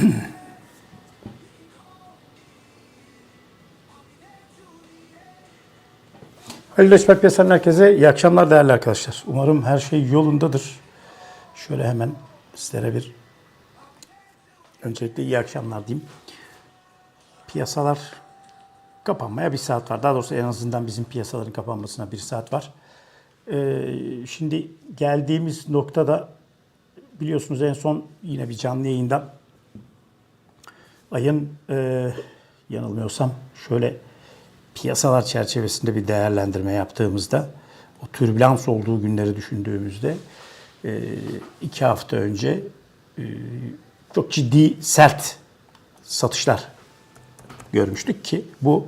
Halil Esmer Piyasaların herkese iyi akşamlar değerli arkadaşlar. Umarım her şey yolundadır. Şöyle hemen sizlere bir öncelikle iyi akşamlar diyeyim. Piyasalar kapanmaya bir saat var. Daha doğrusu en azından bizim piyasaların kapanmasına bir saat var. Ee, şimdi geldiğimiz noktada biliyorsunuz en son yine bir canlı yayında ayın e, yanılmıyorsam şöyle piyasalar çerçevesinde bir değerlendirme yaptığımızda o türbülans olduğu günleri düşündüğümüzde e, iki hafta önce e, çok ciddi sert satışlar görmüştük ki bu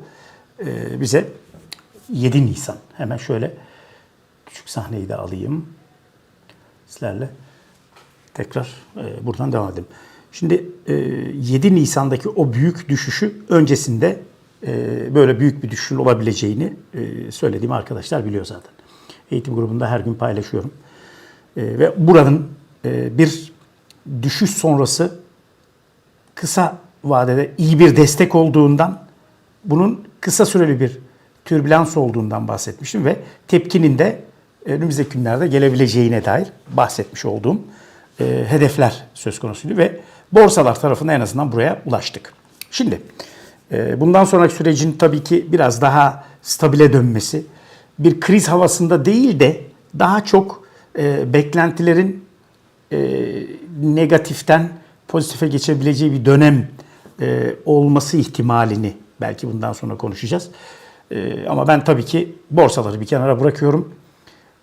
e, bize 7 Nisan hemen şöyle küçük sahneyi de alayım sizlerle tekrar e, buradan devam edelim. Şimdi e, 7 Nisan'daki o büyük düşüşü öncesinde e, böyle büyük bir düşüşün olabileceğini e, söylediğim arkadaşlar biliyor zaten. Eğitim grubunda her gün paylaşıyorum. E, ve buranın e, bir düşüş sonrası kısa vadede iyi bir destek olduğundan bunun kısa süreli bir türbülans olduğundan bahsetmiştim ve tepkinin de önümüzdeki günlerde gelebileceğine dair bahsetmiş olduğum e, hedefler söz konusuydu ve borsalar tarafından en azından buraya ulaştık. Şimdi e, bundan sonraki sürecin tabii ki biraz daha stabile dönmesi, bir kriz havasında değil de daha çok e, beklentilerin e, negatiften pozitife geçebileceği bir dönem e, olması ihtimalini belki bundan sonra konuşacağız. E, ama ben tabii ki borsaları bir kenara bırakıyorum.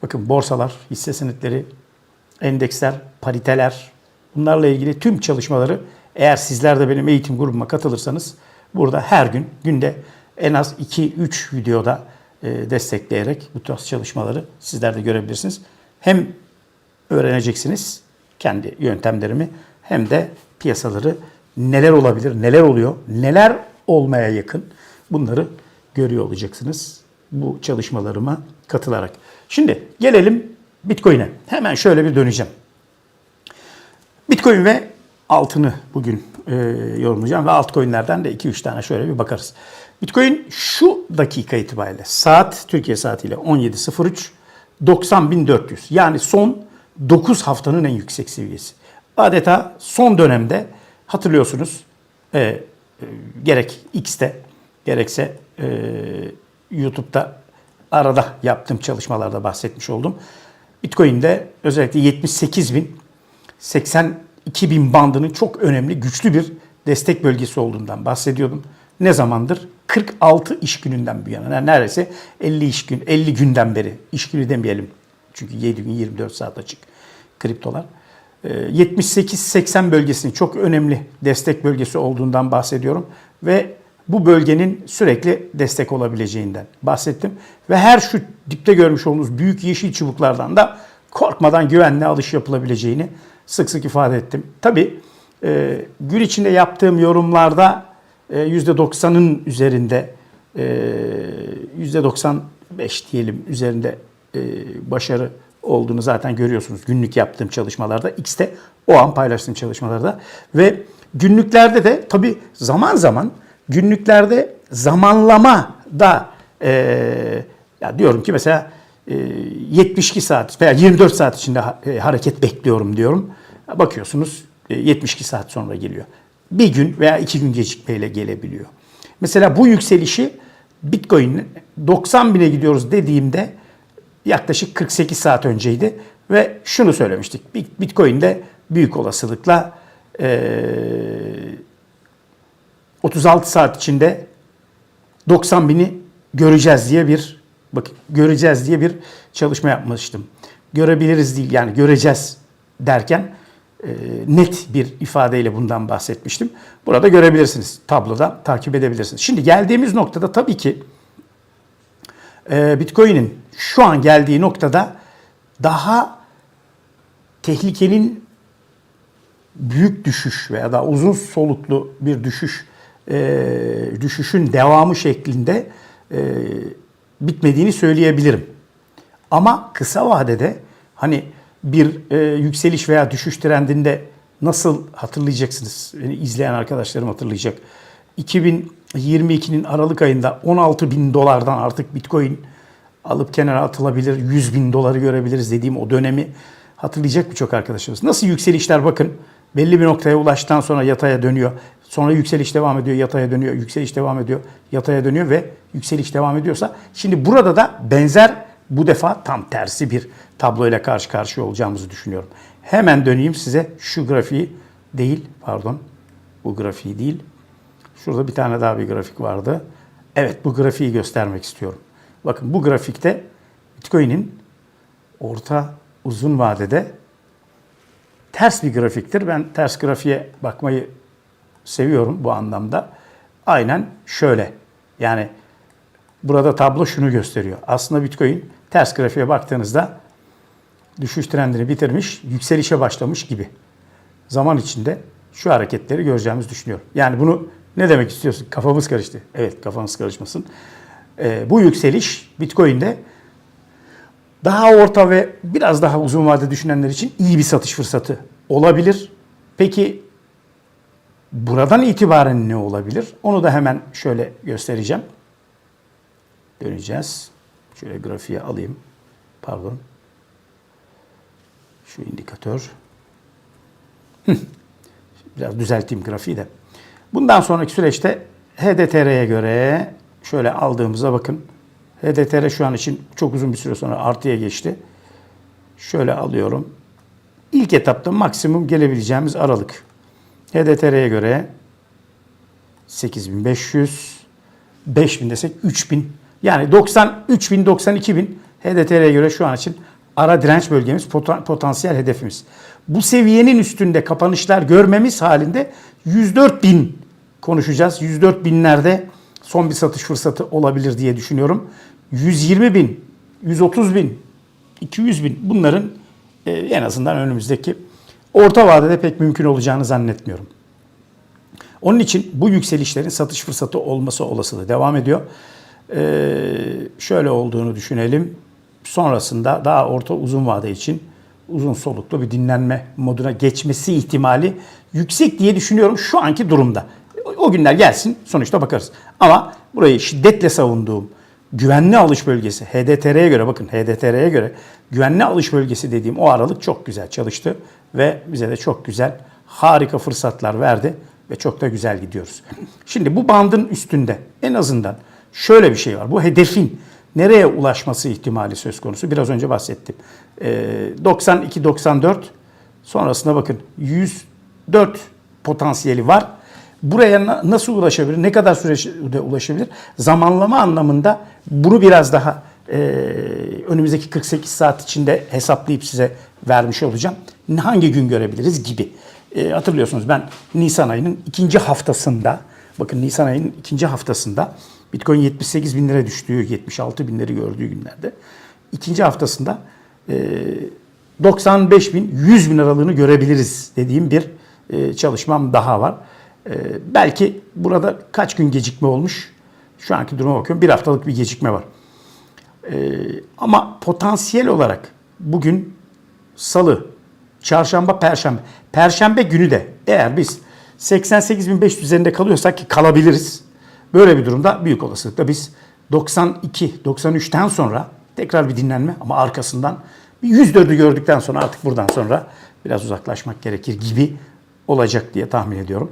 Bakın borsalar, hisse senetleri, endeksler, pariteler bunlarla ilgili tüm çalışmaları eğer sizler de benim eğitim grubuma katılırsanız burada her gün günde en az 2-3 videoda e, destekleyerek bu tarz çalışmaları sizler de görebilirsiniz. Hem öğreneceksiniz kendi yöntemlerimi hem de piyasaları neler olabilir, neler oluyor, neler olmaya yakın bunları görüyor olacaksınız bu çalışmalarıma katılarak. Şimdi gelelim Bitcoin'e. Hemen şöyle bir döneceğim. Bitcoin ve altını bugün e, yorumlayacağım ve altcoin'lerden de 2-3 tane şöyle bir bakarız. Bitcoin şu dakika itibariyle saat Türkiye saatiyle 17.03 90.400 yani son 9 haftanın en yüksek seviyesi. Adeta son dönemde hatırlıyorsunuz e, e, gerek X'te gerekse e, YouTube'da arada yaptığım çalışmalarda bahsetmiş oldum. Bitcoin'de özellikle 78 bin 82 bin bandının çok önemli güçlü bir destek bölgesi olduğundan bahsediyordum. Ne zamandır? 46 iş gününden bu yana. Yani neredeyse 50 iş gün 50 günden beri iş günü demeyelim. Çünkü 7 gün 24 saat açık kriptolar. 78-80 bölgesinin çok önemli destek bölgesi olduğundan bahsediyorum ve bu bölgenin sürekli destek olabileceğinden bahsettim. Ve her şu dipte görmüş olduğunuz büyük yeşil çubuklardan da korkmadan güvenle alış yapılabileceğini sık sık ifade ettim. Tabi e, gün içinde yaptığım yorumlarda e, %90'ın üzerinde e, %95 diyelim üzerinde e, başarı olduğunu zaten görüyorsunuz günlük yaptığım çalışmalarda. X'te o an paylaştığım çalışmalarda ve günlüklerde de tabi zaman zaman günlüklerde zamanlama da e, ya diyorum ki mesela e, 72 saat veya 24 saat içinde e, hareket bekliyorum diyorum. Bakıyorsunuz e, 72 saat sonra geliyor. Bir gün veya iki gün gecikmeyle gelebiliyor. Mesela bu yükselişi Bitcoin 90 bine gidiyoruz dediğimde yaklaşık 48 saat önceydi ve şunu söylemiştik. Bitcoin'de büyük olasılıkla e, 36 saat içinde 90 bini göreceğiz diye bir bak göreceğiz diye bir çalışma yapmıştım. Görebiliriz değil yani göreceğiz derken e, net bir ifadeyle bundan bahsetmiştim. Burada görebilirsiniz. Tabloda takip edebilirsiniz. Şimdi geldiğimiz noktada tabii ki e, Bitcoin'in şu an geldiği noktada daha tehlikenin büyük düşüş veya da uzun soluklu bir düşüş düşüşün devamı şeklinde e, bitmediğini söyleyebilirim. Ama kısa vadede hani bir e, yükseliş veya düşüş trendinde nasıl hatırlayacaksınız? Beni izleyen arkadaşlarım hatırlayacak. 2022'nin Aralık ayında 16 bin dolardan artık Bitcoin alıp kenara atılabilir, 100 bin doları görebiliriz dediğim o dönemi hatırlayacak birçok arkadaşımız. Nasıl yükselişler bakın belli bir noktaya ulaştıktan sonra yataya dönüyor. Sonra yükseliş devam ediyor, yataya dönüyor, yükseliş devam ediyor, yataya dönüyor ve yükseliş devam ediyorsa şimdi burada da benzer bu defa tam tersi bir tabloyla karşı karşıya olacağımızı düşünüyorum. Hemen döneyim size şu grafiği değil, pardon bu grafiği değil. Şurada bir tane daha bir grafik vardı. Evet bu grafiği göstermek istiyorum. Bakın bu grafikte Bitcoin'in orta uzun vadede ters bir grafiktir. Ben ters grafiğe bakmayı seviyorum bu anlamda. Aynen şöyle. Yani burada tablo şunu gösteriyor. Aslında Bitcoin ters grafiğe baktığınızda düşüş trendini bitirmiş, yükselişe başlamış gibi. Zaman içinde şu hareketleri göreceğimizi düşünüyorum. Yani bunu ne demek istiyorsun? Kafamız karıştı. Evet kafanız karışmasın. Ee, bu yükseliş Bitcoin'de daha orta ve biraz daha uzun vade düşünenler için iyi bir satış fırsatı olabilir. Peki buradan itibaren ne olabilir? Onu da hemen şöyle göstereceğim. Döneceğiz. Şöyle grafiğe alayım. Pardon. Şu indikatör. Biraz düzelteyim grafiği de. Bundan sonraki süreçte HDTR'ye göre şöyle aldığımızda bakın. HDTR şu an için çok uzun bir süre sonra artıya geçti. Şöyle alıyorum. İlk etapta maksimum gelebileceğimiz aralık. HDTR'ye göre 8500, 5000 desek 3000. Yani 90, 3000, 92 bin HDTR'ye göre şu an için ara direnç bölgemiz, potan- potansiyel hedefimiz. Bu seviyenin üstünde kapanışlar görmemiz halinde 104 bin konuşacağız. 104 binlerde son bir satış fırsatı olabilir diye düşünüyorum. 120 bin, 130 bin, 200 bin bunların e, en azından önümüzdeki orta vadede pek mümkün olacağını zannetmiyorum. Onun için bu yükselişlerin satış fırsatı olması olasılığı devam ediyor. Ee, şöyle olduğunu düşünelim. Sonrasında daha orta uzun vade için uzun soluklu bir dinlenme moduna geçmesi ihtimali yüksek diye düşünüyorum şu anki durumda. O günler gelsin sonuçta bakarız. Ama burayı şiddetle savunduğum güvenli alış bölgesi HDTR'ye göre bakın HDTR'ye göre güvenli alış bölgesi dediğim o aralık çok güzel çalıştı ve bize de çok güzel harika fırsatlar verdi ve çok da güzel gidiyoruz. Şimdi bu bandın üstünde en azından şöyle bir şey var. Bu hedefin nereye ulaşması ihtimali söz konusu. Biraz önce bahsettim. Ee, 92-94 sonrasında bakın 104 potansiyeli var. Buraya na- nasıl ulaşabilir? Ne kadar sürede ulaşabilir? Zamanlama anlamında bunu biraz daha e, önümüzdeki 48 saat içinde hesaplayıp size vermiş olacağım. Hangi gün görebiliriz gibi. E, hatırlıyorsunuz ben Nisan ayının ikinci haftasında, bakın Nisan ayının ikinci haftasında Bitcoin 78 bin lira düştüğü, 76 binleri gördüğü günlerde ikinci haftasında e, 95 bin, 100 bin aralığını görebiliriz dediğim bir e, çalışmam daha var. E, belki burada kaç gün gecikme olmuş? Şu anki duruma bakıyorum. Bir haftalık bir gecikme var. E, ama potansiyel olarak bugün salı, çarşamba, perşembe. Perşembe günü de eğer biz 88.500 üzerinde kalıyorsak ki kalabiliriz. Böyle bir durumda büyük olasılıkla biz 92-93'ten sonra tekrar bir dinlenme ama arkasından bir 104'ü gördükten sonra artık buradan sonra biraz uzaklaşmak gerekir gibi olacak diye tahmin ediyorum.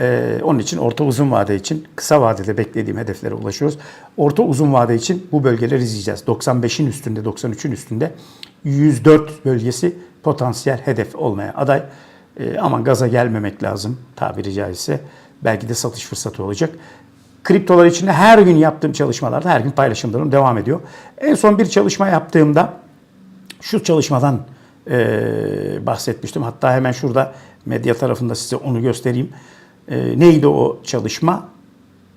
Ee, onun için orta uzun vade için kısa vadede beklediğim hedeflere ulaşıyoruz. Orta uzun vade için bu bölgeleri izleyeceğiz. 95'in üstünde, 93'ün üstünde 104 bölgesi potansiyel hedef olmaya aday. Ee, ama gaza gelmemek lazım tabiri caizse. Belki de satış fırsatı olacak. Kriptolar için de her gün yaptığım çalışmalarda her gün paylaşımlarım devam ediyor. En son bir çalışma yaptığımda şu çalışmadan e, bahsetmiştim. Hatta hemen şurada medya tarafında size onu göstereyim. E, neydi o çalışma?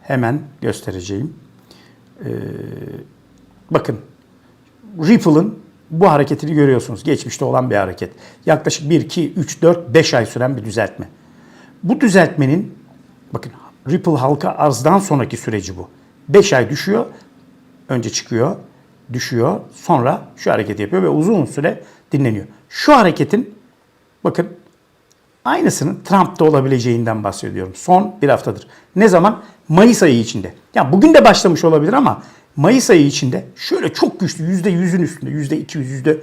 Hemen göstereceğim. E, bakın Ripple'ın bu hareketini görüyorsunuz. Geçmişte olan bir hareket. Yaklaşık 1, 2, 3, 4, 5 ay süren bir düzeltme. Bu düzeltmenin bakın Ripple halka arzdan sonraki süreci bu. 5 ay düşüyor. Önce çıkıyor, düşüyor. Sonra şu hareketi yapıyor ve uzun süre dinleniyor. Şu hareketin bakın Aynısının Trump'ta olabileceğinden bahsediyorum. Son bir haftadır. Ne zaman? Mayıs ayı içinde. Ya bugün de başlamış olabilir ama Mayıs ayı içinde şöyle çok güçlü %100'ün üstünde %200,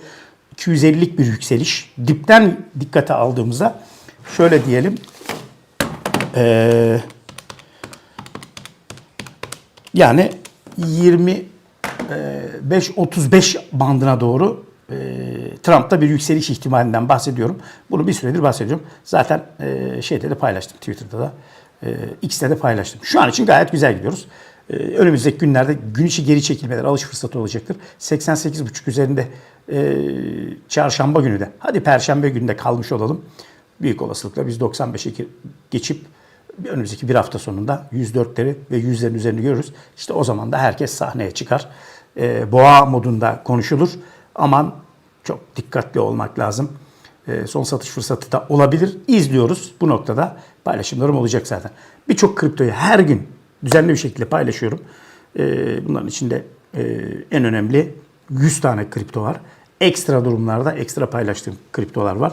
%250'lik bir yükseliş. Dipten dikkate aldığımızda şöyle diyelim. Ee, yani 25-35 bandına doğru e, Trump'ta bir yükseliş ihtimalinden bahsediyorum. Bunu bir süredir bahsediyorum. Zaten e, şeyde de paylaştım Twitter'da da. E, X'te de paylaştım. Şu an için gayet güzel gidiyoruz. E, önümüzdeki günlerde gün içi geri çekilmeler, alış fırsatı olacaktır. 88,5 üzerinde e, çarşamba günü de, hadi perşembe günü de kalmış olalım. Büyük olasılıkla biz 95'e geçip önümüzdeki bir hafta sonunda 104'leri ve 100'lerin üzerini görürüz. İşte o zaman da herkes sahneye çıkar. Boğa modunda konuşulur. Aman çok dikkatli olmak lazım. E, son satış fırsatı da olabilir. İzliyoruz. Bu noktada paylaşımlarım olacak zaten. Birçok kriptoyu her gün düzenli bir şekilde paylaşıyorum. E, bunların içinde e, en önemli 100 tane kripto var. Ekstra durumlarda ekstra paylaştığım kriptolar var.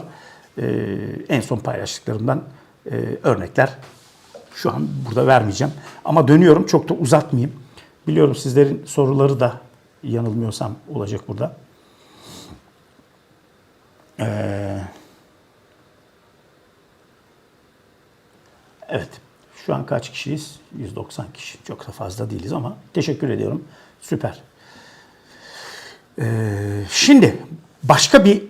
E, en son paylaştıklarımdan e, örnekler şu an burada vermeyeceğim. Ama dönüyorum çok da uzatmayayım. Biliyorum sizlerin soruları da yanılmıyorsam olacak burada. Ee, evet. Şu an kaç kişiyiz? 190 kişi. Çok da fazla değiliz ama teşekkür ediyorum. Süper. Ee, şimdi başka bir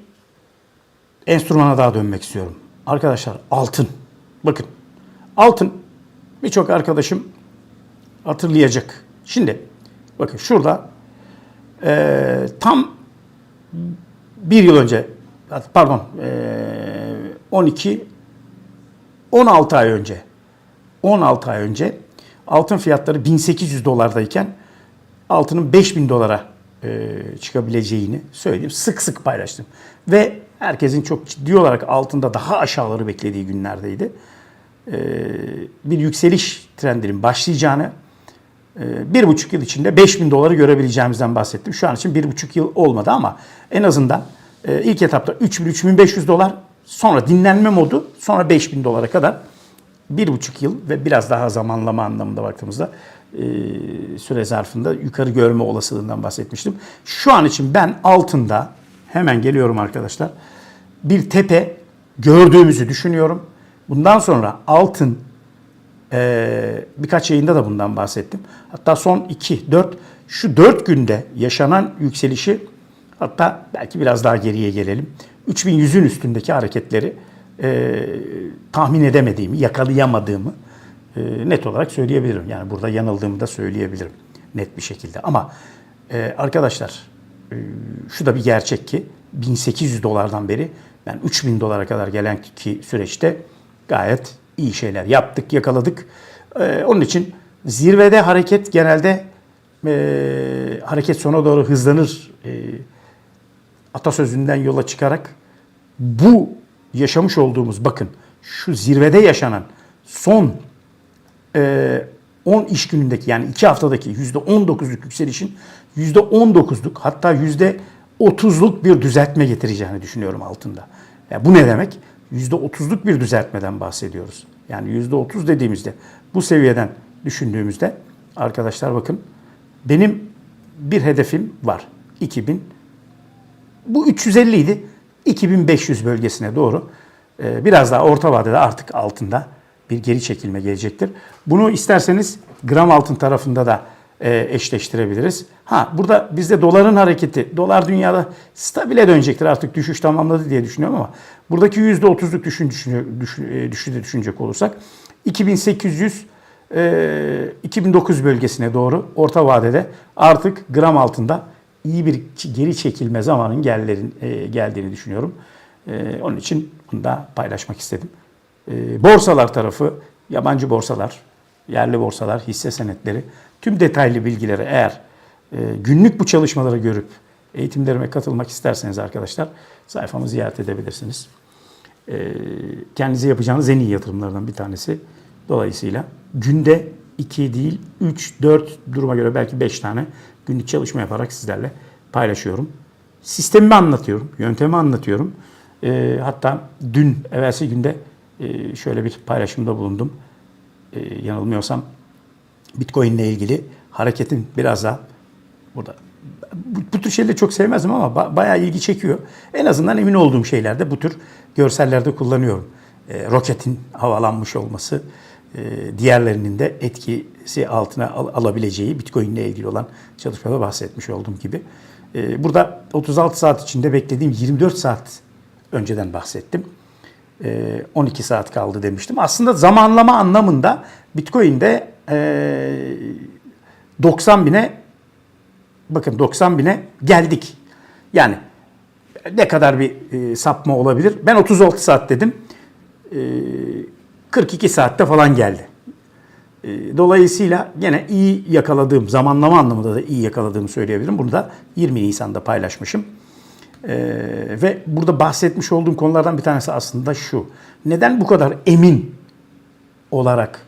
enstrümana daha dönmek istiyorum. Arkadaşlar altın. Bakın altın birçok arkadaşım hatırlayacak. Şimdi bakın şurada e, tam bir yıl önce pardon e, 12 16 ay önce 16 ay önce altın fiyatları 1800 dolardayken altının 5000 dolara çıkabileceğini söyleyeyim. Sık sık paylaştım. Ve herkesin çok ciddi olarak altında daha aşağıları beklediği günlerdeydi. Bir yükseliş trendinin başlayacağını, bir buçuk yıl içinde 5000 doları görebileceğimizden bahsettim. Şu an için bir buçuk yıl olmadı ama en azından e, ilk etapta 3000-3500 dolar, sonra dinlenme modu, sonra 5000 dolara kadar bir buçuk yıl ve biraz daha zamanlama anlamında baktığımızda e, süre zarfında yukarı görme olasılığından bahsetmiştim. Şu an için ben altında hemen geliyorum arkadaşlar. Bir tepe gördüğümüzü düşünüyorum. Bundan sonra altın e, birkaç yayında da bundan bahsettim. Hatta son 2, 4, şu 4 günde yaşanan yükselişi hatta belki biraz daha geriye gelelim. 3100'ün üstündeki hareketleri e, tahmin edemediğimi, yakalayamadığımı e, net olarak söyleyebilirim. Yani burada yanıldığımı da söyleyebilirim net bir şekilde. Ama e, arkadaşlar e, şu da bir gerçek ki 1800 dolardan beri ben 3000 dolara kadar gelen ki süreçte gayet iyi şeyler yaptık, yakaladık. E, onun için zirvede hareket genelde e, hareket sona doğru hızlanır e, atasözünden yola çıkarak bu yaşamış olduğumuz bakın şu zirvede yaşanan son e, 10 iş günündeki yani 2 haftadaki %19'luk yükselişin %19'luk hatta %30'luk bir düzeltme getireceğini düşünüyorum altında. Yani bu ne demek? %30'luk bir düzeltmeden bahsediyoruz. Yani %30 dediğimizde bu seviyeden düşündüğümüzde arkadaşlar bakın benim bir hedefim var. 2000 bu 350 idi. 2500 bölgesine doğru e, biraz daha orta vadede artık altında bir geri çekilme gelecektir. Bunu isterseniz gram altın tarafında da e, eşleştirebiliriz. Ha burada bizde doların hareketi, dolar dünyada stabile dönecektir artık düşüş tamamladı diye düşünüyorum ama buradaki %30'luk düşün, düşün, düşün, e, düşüşü düşünecek olursak 2800 2009 bölgesine doğru orta vadede artık gram altında iyi bir geri çekilme zamanın geldiğini düşünüyorum. Onun için bunu da paylaşmak istedim. Borsalar tarafı, yabancı borsalar, yerli borsalar, hisse senetleri, tüm detaylı bilgileri eğer günlük bu çalışmaları görüp eğitimlerime katılmak isterseniz arkadaşlar sayfamı ziyaret edebilirsiniz. Kendinize yapacağınız en iyi yatırımlardan bir tanesi. Dolayısıyla günde 2 değil 3, 4 duruma göre belki 5 tane günlük çalışma yaparak sizlerle paylaşıyorum. Sistemimi anlatıyorum, yöntemi anlatıyorum. E, hatta dün, evvelsi günde e, şöyle bir paylaşımda bulundum. E, yanılmıyorsam Bitcoin ile ilgili hareketin biraz daha burada bu, bu tür şeyleri çok sevmezdim ama ba- bayağı ilgi çekiyor. En azından emin olduğum şeylerde bu tür görsellerde kullanıyorum. E, roketin havalanmış olması, e, diğerlerinin de etkisi altına al- alabileceği Bitcoin ile ilgili olan çalışmada bahsetmiş olduğum gibi. E, burada 36 saat içinde beklediğim 24 saat önceden bahsettim. E, 12 saat kaldı demiştim. Aslında zamanlama anlamında Bitcoin'de e, 90 bine bakın 90 bine geldik. Yani ne kadar bir e, sapma olabilir? Ben 36 saat dedim. E, 42 saatte falan geldi. E, dolayısıyla gene iyi yakaladığım, zamanlama anlamında da iyi yakaladığımı söyleyebilirim. Bunu da 20 Nisan'da paylaşmışım. E, ve burada bahsetmiş olduğum konulardan bir tanesi aslında şu. Neden bu kadar emin olarak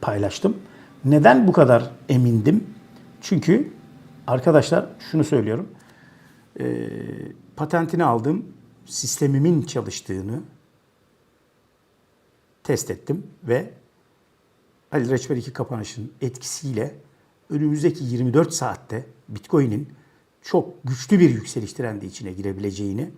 paylaştım? Neden bu kadar emindim? Çünkü arkadaşlar şunu söylüyorum. Ee, patentini aldığım sistemimin çalıştığını test ettim ve Ali Reçber 2 kapanışının etkisiyle önümüzdeki 24 saatte Bitcoin'in çok güçlü bir yükseliş trendi içine girebileceğini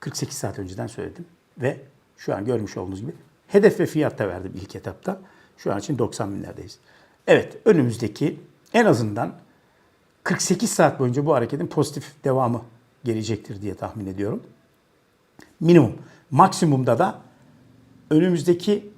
48 saat önceden söyledim. Ve şu an görmüş olduğunuz gibi hedef ve fiyat da verdim ilk etapta. Şu an için 90 binlerdeyiz. Evet önümüzdeki en azından 48 saat boyunca bu hareketin pozitif devamı gelecektir diye tahmin ediyorum. Minimum. Maksimumda da önümüzdeki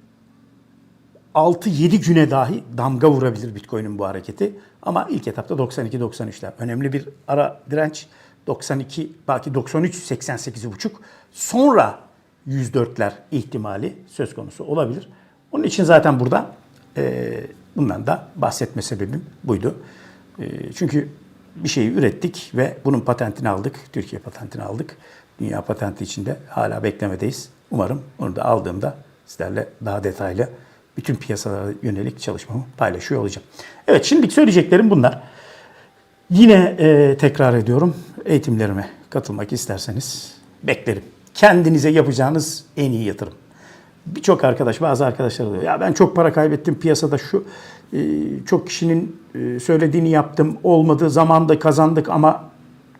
6-7 güne dahi damga vurabilir Bitcoin'in bu hareketi. Ama ilk etapta 92-93'ler. Önemli bir ara direnç 92 belki 93 88,5 sonra 104'ler ihtimali söz konusu olabilir. Onun için zaten burada e, bundan da bahsetme sebebim buydu. E, çünkü bir şeyi ürettik ve bunun patentini aldık. Türkiye patentini aldık. Dünya patenti içinde hala beklemedeyiz. Umarım onu da aldığımda sizlerle daha detaylı bütün piyasalara yönelik çalışmamı paylaşıyor olacağım. Evet şimdilik söyleyeceklerim bunlar. Yine e, tekrar ediyorum. Eğitimlerime katılmak isterseniz beklerim. Kendinize yapacağınız en iyi yatırım. Birçok arkadaş, bazı arkadaşlar diyor ya ben çok para kaybettim piyasada şu e, çok kişinin e, söylediğini yaptım olmadı zamanda kazandık ama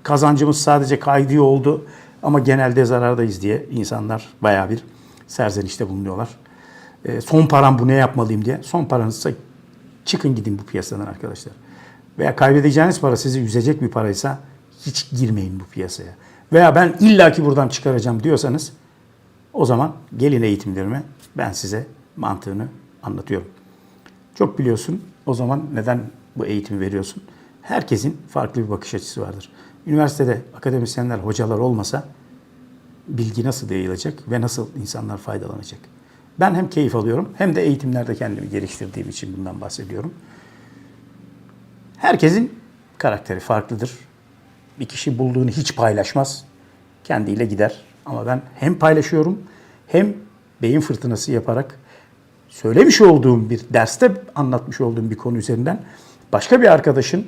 kazancımız sadece kaydı oldu ama genelde zarardayız diye insanlar bayağı bir serzenişte bulunuyorlar. E, son param bu ne yapmalıyım diye. Son paranızsa çıkın gidin bu piyasadan arkadaşlar. Veya kaybedeceğiniz para sizi yüzecek bir paraysa hiç girmeyin bu piyasaya. Veya ben illaki buradan çıkaracağım diyorsanız o zaman gelin eğitimlerime ben size mantığını anlatıyorum. Çok biliyorsun o zaman neden bu eğitimi veriyorsun? Herkesin farklı bir bakış açısı vardır. Üniversitede akademisyenler, hocalar olmasa bilgi nasıl yayılacak ve nasıl insanlar faydalanacak? Ben hem keyif alıyorum hem de eğitimlerde kendimi geliştirdiğim için bundan bahsediyorum. Herkesin karakteri farklıdır. Bir kişi bulduğunu hiç paylaşmaz. Kendiyle gider. Ama ben hem paylaşıyorum hem beyin fırtınası yaparak söylemiş olduğum bir derste anlatmış olduğum bir konu üzerinden başka bir arkadaşın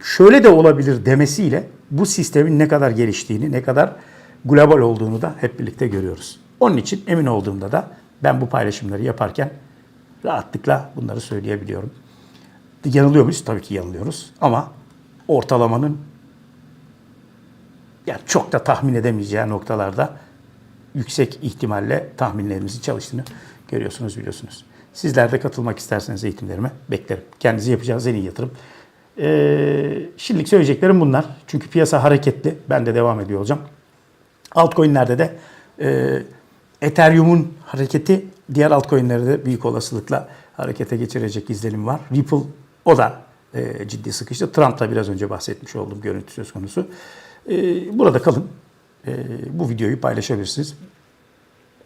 şöyle de olabilir demesiyle bu sistemin ne kadar geliştiğini, ne kadar global olduğunu da hep birlikte görüyoruz. Onun için emin olduğumda da ben bu paylaşımları yaparken rahatlıkla bunları söyleyebiliyorum. Yanılıyor muyuz? Tabii ki yanılıyoruz. Ama ortalamanın yani çok da tahmin edemeyeceği noktalarda yüksek ihtimalle tahminlerimizin çalıştığını görüyorsunuz, biliyorsunuz. Sizler de katılmak isterseniz eğitimlerime beklerim. Kendinize yapacağınız en iyi yatırım. Ee, şimdilik söyleyeceklerim bunlar. Çünkü piyasa hareketli. Ben de devam ediyor olacağım. Altcoin'lerde de e, Ethereum'un hareketi diğer altcoin'leri de büyük olasılıkla harekete geçirecek izlenim var. Ripple o da e, ciddi sıkıştı. Trump'la biraz önce bahsetmiş olduğum görüntü söz konusu. E, burada kalın. E, bu videoyu paylaşabilirsiniz.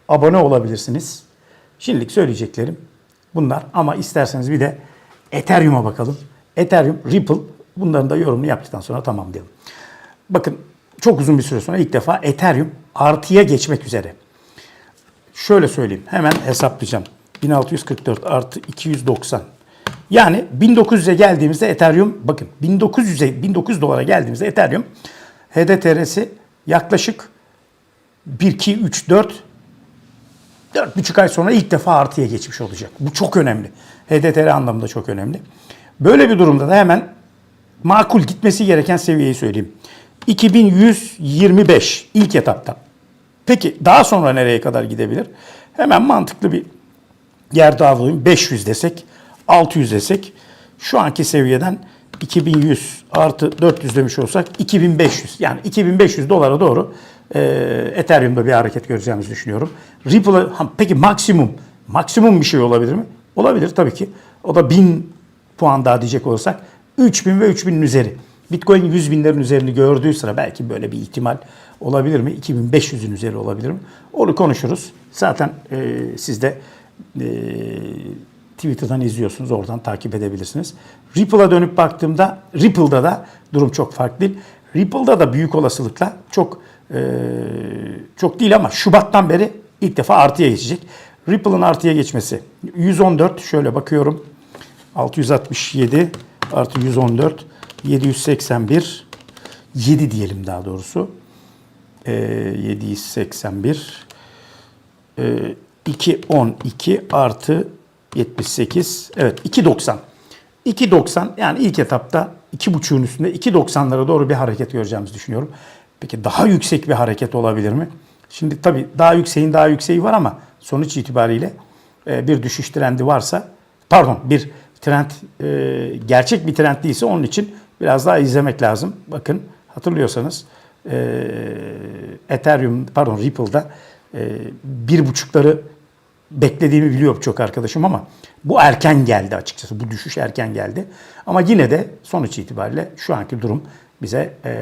Abone olabilirsiniz. Şimdilik söyleyeceklerim bunlar. Ama isterseniz bir de Ethereum'a bakalım. Ethereum, Ripple bunların da yorumunu yaptıktan sonra tamamlayalım. Bakın çok uzun bir süre sonra ilk defa Ethereum artıya geçmek üzere. Şöyle söyleyeyim. Hemen hesaplayacağım. 1644 artı 290. Yani 1900'e geldiğimizde Ethereum bakın 1900'e 1900 dolara geldiğimizde Ethereum HDTR'si yaklaşık 1 2 3 4 4,5 ay sonra ilk defa artıya geçmiş olacak. Bu çok önemli. HDTR anlamında çok önemli. Böyle bir durumda da hemen makul gitmesi gereken seviyeyi söyleyeyim. 2125 ilk etapta. Peki daha sonra nereye kadar gidebilir? Hemen mantıklı bir yer davranayım. 500 desek, 600 desek şu anki seviyeden 2100 artı 400 demiş olsak 2500 yani 2500 dolara doğru e, Ethereum'da bir hareket göreceğimizi düşünüyorum. Ripple'a ha, peki maksimum maksimum bir şey olabilir mi? Olabilir tabii ki. O da 1000 puan daha diyecek olursak 3000 ve 3000'in üzeri. Bitcoin 100 binlerin üzerini gördüğü sıra belki böyle bir ihtimal olabilir mi? 2500'ün üzeri olabilir mi? Onu konuşuruz. Zaten e, siz de e, Twitter'dan izliyorsunuz. Oradan takip edebilirsiniz. Ripple'a dönüp baktığımda Ripple'da da durum çok farklı değil. Ripple'da da büyük olasılıkla çok e, çok değil ama Şubat'tan beri ilk defa artıya geçecek. Ripple'ın artıya geçmesi 114 şöyle bakıyorum. 667 artı 114 781 7 diyelim daha doğrusu. Ee, 781 ee, 212 artı 78 evet 290 290 yani ilk etapta 2.5'ün üstünde 2.90'lara doğru bir hareket göreceğimizi düşünüyorum. Peki daha yüksek bir hareket olabilir mi? Şimdi tabii daha yükseğin daha yükseği var ama sonuç itibariyle e, bir düşüş trendi varsa pardon bir trend e, gerçek bir trend değilse onun için biraz daha izlemek lazım. Bakın hatırlıyorsanız e, Ethereum pardon Ripple'da e, bir buçukları beklediğimi biliyor çok arkadaşım ama bu erken geldi açıkçası. Bu düşüş erken geldi. Ama yine de sonuç itibariyle şu anki durum bize e,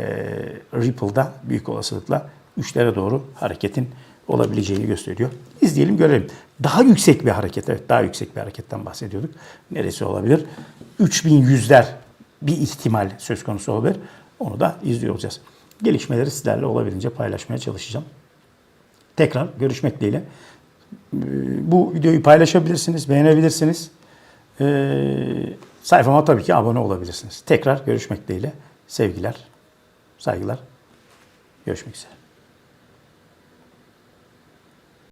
Ripple'da büyük olasılıkla 3'lere doğru hareketin olabileceğini gösteriyor. İzleyelim görelim. Daha yüksek bir hareket, evet daha yüksek bir hareketten bahsediyorduk. Neresi olabilir? 3100'ler bir ihtimal söz konusu olabilir. Onu da izliyor olacağız. Gelişmeleri sizlerle olabildiğince paylaşmaya çalışacağım. Tekrar görüşmek dileğiyle. Ee, Bu videoyu paylaşabilirsiniz, beğenebilirsiniz. Ee, sayfama tabii ki abone olabilirsiniz. Tekrar görüşmek dileğiyle. Sevgiler, saygılar. Görüşmek üzere.